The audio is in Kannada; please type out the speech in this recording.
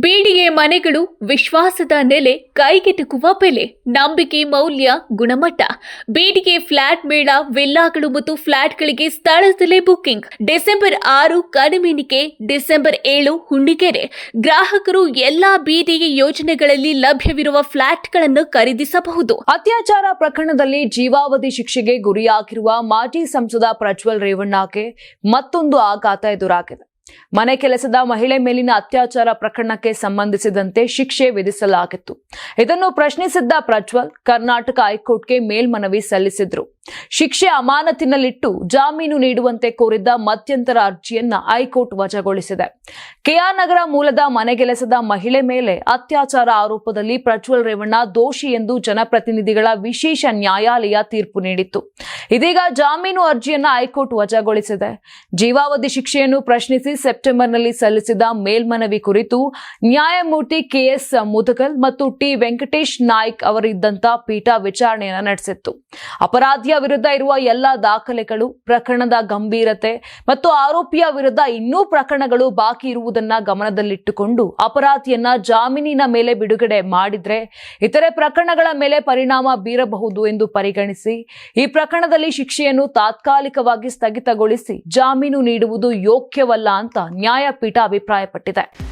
ಬೀಡಿಗೆ ಮನೆಗಳು ವಿಶ್ವಾಸದ ನೆಲೆ ಕೈಗೆಟುಕುವ ಬೆಲೆ, ನಂಬಿಕೆ, ಮೌಲ್ಯ, ಗುಣಮಟ್ಟ. ಬೀಡಿಗೆ ಫ್ಲಾಟ್ ಮೇಳ, ವಿಲ್ಲಾಗಳು ಮತ್ತು ಫ್ಲಾಟ್ಗಳಿಗೆ ಸ್ಥಳದಲ್ಲೇ ಬುಕ್ಕಿಂಗ್ ಡಿಸೆಂಬರ್ ಆರು ಕಡಿಮೆನಿಕೆ ಡಿಸೆಂಬರ್ ಏಳು ಹುಣ್ಣಿಗೆರೆ. ಗ್ರಾಹಕರು ಎಲ್ಲಾ ಬೀದಿಗೆ ಯೋಜನೆಗಳಲ್ಲಿ ಲಭ್ಯವಿರುವ ಫ್ಲಾಟ್ಗಳನ್ನು ಖರೀದಿಸಬಹುದು. ಅತ್ಯಾಚಾರ ಪ್ರಕರಣದಲ್ಲಿ ಜೀವಾವಧಿ ಶಿಕ್ಷೆಗೆ ಗುರಿಯಾಗಿರುವ ಮಾಜಿ ಸಂಸದ ಪ್ರಜ್ವಲ್ ರೇವಣ್ಣಕ್ಕೆ ಮತ್ತೊಂದು ಆಘಾತ ಎದುರಾಗಿದೆ. ಮನೆ ಕೆಲಸದ ಮಹಿಳೆ ಮೇಲಿನ ಅತ್ಯಾಚಾರ ಪ್ರಕರಣಕ್ಕೆ ಸಂಬಂಧಿಸಿದಂತೆ ಶಿಕ್ಷೆ ವಿಧಿಸಲಾಗಿತ್ತು. ಇದನ್ನು ಪ್ರಶ್ನಿಸಿದ್ದ ಪ್ರಜ್ವಲ್, ಕರ್ನಾಟಕ ಹೈಕೋರ್ಟ್ಗೆ ಮೇಲ್ಮನವಿ ಸಲ್ಲಿಸಿದ್ರು. ಶಿಕ್ಷೆ ಅಮಾನತಿನಲ್ಲಿಟ್ಟು ಜಾಮೀನು ನೀಡುವಂತೆ ಕೋರಿದ್ದ ಮಧ್ಯಂತರ ಅರ್ಜಿಯನ್ನ ಹೈಕೋರ್ಟ್ ವಜಾಗೊಳಿಸಿದೆ. ಕೆಆರ್ ನಗರ ಮೂಲದ ಮನೆಗೆಲಸದ ಮಹಿಳೆ ಮೇಲೆ ಅತ್ಯಾಚಾರ ಆರೋಪದಲ್ಲಿ ಪ್ರಜ್ವಲ್ ರೇವಣ್ಣ ದೋಷಿ ಎಂದು ಜನಪ್ರತಿನಿಧಿಗಳ ವಿಶೇಷ ನ್ಯಾಯಾಲಯ ತೀರ್ಪು ನೀಡಿತ್ತು. ಇದೀಗ ಜಾಮೀನು ಅರ್ಜಿಯನ್ನ ಹೈಕೋರ್ಟ್ ವಜಾಗೊಳಿಸಿದೆ. ಜೀವಾವಧಿ ಶಿಕ್ಷೆಯನ್ನು ಪ್ರಶ್ನಿಸಿ ಸೆಪ್ಟೆಂಬರ್ನಲ್ಲಿ ಸಲ್ಲಿಸಿದ ಮೇಲ್ಮನವಿ ಕುರಿತು ನ್ಯಾಯಮೂರ್ತಿ ಕೆಎಸ್ ಮುದಗಲ್ ಮತ್ತು ಟಿ ವೆಂಕಟೇಶ್ ನಾಯ್ಕ್ ಅವರಿದ್ದಂತಹ ಪೀಠ ವಿಚಾರಣೆಯನ್ನು ನಡೆಸಿತ್ತು. ಅಪರಾಧಿಯ ವಿರುದ್ಧ ಇರುವ ಎಲ್ಲ ದಾಖಲೆಗಳು, ಪ್ರಕರಣದ ಗಂಭೀರತೆ ಮತ್ತು ಆರೋಪಿಯ ವಿರುದ್ಧ ಇನ್ನೂ ಪ್ರಕರಣಗಳು ಬಾಕಿ ಇರುವುದನ್ನ ಗಮನದಲ್ಲಿಟ್ಟುಕೊಂಡು ಅಪರಾಧಿಯನ್ನ ಜಾಮೀನಿನ ಮೇಲೆ ಬಿಡುಗಡೆ ಮಾಡಿದ್ರೆ ಇತರೆ ಪ್ರಕರಣಗಳ ಮೇಲೆ ಪರಿಣಾಮ ಬೀರಬಹುದು ಎಂದು ಪರಿಗಣಿಸಿ, ಈ ಪ್ರಕರಣದಲ್ಲಿ ಶಿಕ್ಷೆಯನ್ನು ತಾತ್ಕಾಲಿಕವಾಗಿ ಸ್ಥಗಿತಗೊಳಿಸಿ ಜಾಮೀನು ನೀಡುವುದು ಯೋಗ್ಯವಲ್ಲ ಅಂತ ನ್ಯಾಯಪೀಠ ಅಭಿಪ್ರಾಯಪಟ್ಟಿದೆ.